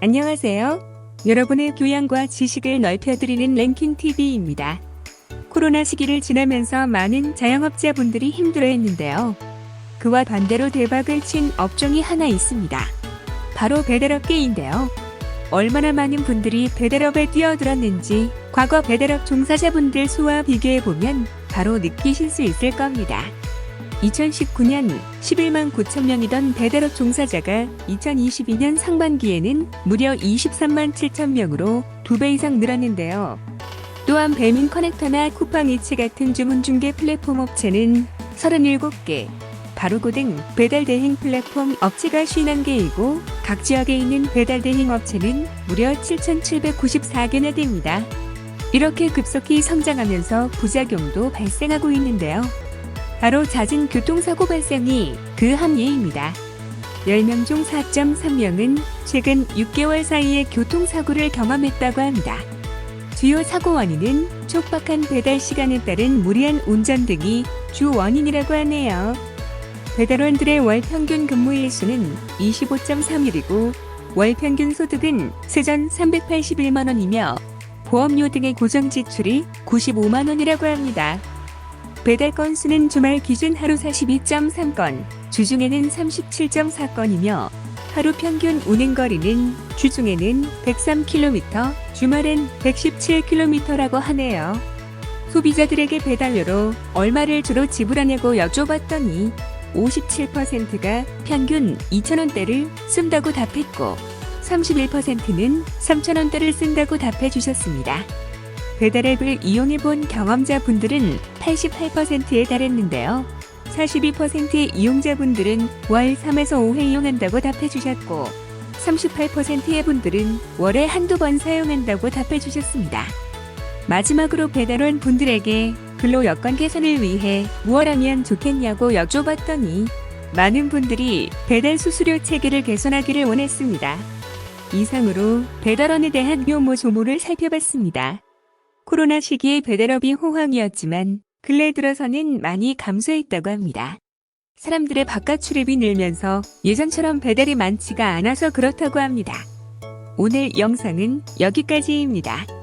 안녕하세요. 여러분의 교양과 지식을 넓혀드리는 랭킹TV입니다. 코로나 시기를 지나면서 많은 자영업자분들이 힘들어했는데요. 그와 반대로 대박을 친 업종이 하나 있습니다. 바로 배달업계인데요. 얼마나 많은 분들이 배달업에 뛰어들었는지 과거 배달업 종사자분들 수와 비교해보면 바로 느끼실 수 있을 겁니다. 2019년 11만 9천 명이던 배달업 종사자가 2022년 상반기에는 무려 23만 7천 명으로 두배 이상 늘었는데요. 또한 배민 커넥터나 쿠팡이츠 같은 주문 중개 플랫폼 업체는 37개, 바로고 등 배달 대행 플랫폼 업체가 51개이고 각 지역에 있는 배달 대행 업체는 무려 7,794개나 됩니다. 이렇게 급속히 성장하면서 부작용도 발생하고 있는데요. 바로 잦은 교통사고 발생이 그한 예입니다. 10명 중 4.3명은 최근 6개월 사이에 교통사고를 경험했다고 합니다. 주요 사고 원인은 촉박한 배달 시간에 따른 무리한 운전 등이 주 원인이라고 하네요. 배달원들의 월 평균 근무 일 수는 25.3일이고 월 평균 소득은 세전 381만 원이며 보험료 등의 고정 지출이 95만 원이라고 합니다. 배달 건수는 주말 기준 하루 42.3건, 주중에는 37.4건이며 하루 평균 운행 거리는 주중에는 103km, 주말엔 117km라고 하네요. 소비자들에게 배달료로 얼마를 주로 지불하냐고 여쭤봤더니 57%가 평균 2,000원대를 쓴다고 답했고 31%는 3,000원대를 쓴다고 답해 주셨습니다. 배달앱을 이용해 본 경험자분들은 88%에 달했는데요. 42%의 이용자분들은 월 3에서 5회 이용한다고 답해 주셨고 38%의 분들은 월에 한두 번 사용한다고 답해 주셨습니다. 마지막으로 배달원 분들에게 근로 여건 개선을 위해 무엇 하면 좋겠냐고 여쭤봤더니 많은 분들이 배달 수수료 체계를 개선하기를 원했습니다. 이상으로 배달원에 대한 묘모 조모를 살펴봤습니다. 코로나 시기에 배달업이 호황이었지만 근래 들어서는 많이 감소했다고 합니다. 사람들의 바깥 출입이 늘면서 예전처럼 배달이 많지가 않아서 그렇다고 합니다. 오늘 영상은 여기까지입니다.